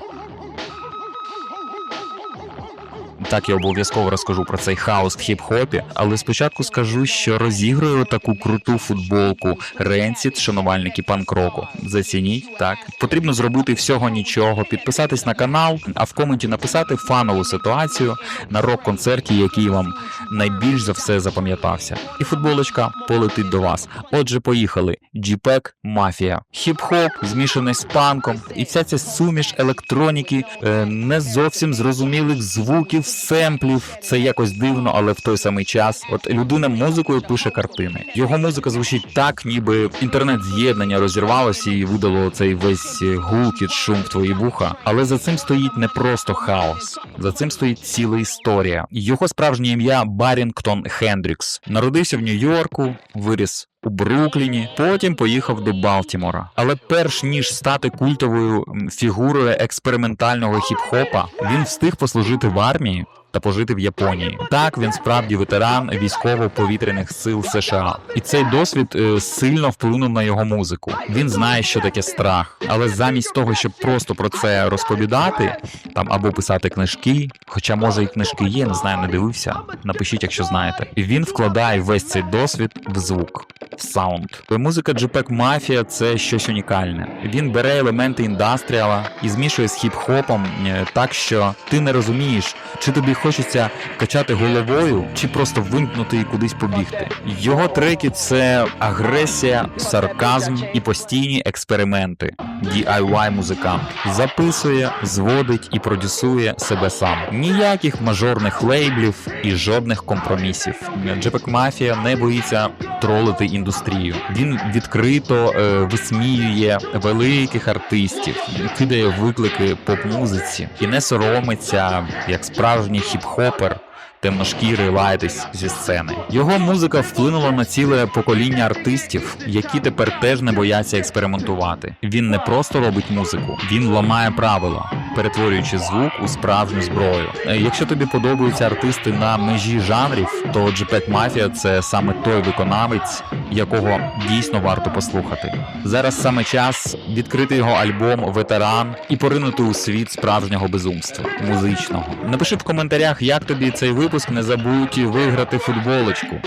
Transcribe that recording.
Oh, oh, oh, oh. Так я обов'язково розкажу про цей хаос в хіп-хопі. Але спочатку скажу, що розіграю таку круту футболку Ренсіт, шанувальники панк-року. Зацініть так. Потрібно зробити всього нічого, підписатись на канал, а в коменті написати фанову ситуацію на рок-концерті, який вам найбільш за все запам'ятався. І футболочка полетить до вас. Отже, поїхали. Джіпек Мафія. Хіп-хоп змішаний з панком, і вся ця суміш електроніки, е, не зовсім зрозумілих звуків, семплів. Це якось дивно, але в той самий час. От людина музикою пише картини. Його музика звучить так, ніби інтернет-з'єднання розірвалося і видало цей весь гулкіт, шум в твої вуха. Але за цим стоїть не просто хаос, за цим стоїть ціла історія. Його справжнє ім'я Барінгтон Хендрікс. Народився в Нью-Йорку, виріс у Брукліні, потім поїхав до Балтімора. Але перш ніж стати культовою фігурою експериментального хіп-хопа, він встиг послужити в армії. Та пожити в Японії. Так, він справді ветеран військово-повітряних сил США, і цей досвід е, сильно вплинув на його музику. Він знає, що таке страх, але замість того, щоб просто про це розповідати, там або писати книжки, хоча може і книжки є, не знаю, не дивився. Напишіть, якщо знаєте. Він вкладає весь цей досвід в звук, в саунд. Музика Джепек Мафія це щось унікальне. Він бере елементи індастріала і змішує з хіп-хопом е, так, що ти не розумієш, чи тобі хочеться качати головою, чи просто вимкнути і кудись побігти. Його треки це агресія, сарказм і постійні експерименти. DIY музикант записує, зводить і продюсує себе сам. Ніяких мажорних лейблів і жодних компромісів. Джепек Мафія не боїться тролити індустрію. Він відкрито е, висміює великих артистів, кидає виклики поп-музиці і не соромиться як справжній хіп-хопер. Темношкірий лаятись зі сцени. Його музика вплинула на ціле покоління артистів, які тепер теж не бояться експериментувати. Він не просто робить музику, він ламає правила, перетворюючи звук у справжню зброю. Е, Якщо тобі подобаються артисти на межі жанрів, то Джепек Мафія це саме той виконавець, якого дійсно варто послухати. Зараз саме час відкрити його альбом Ветеран і поринути у світ справжнього безумства музичного. Напиши в коментарях, як тобі цей випуск. Не забудь виграти футболочку.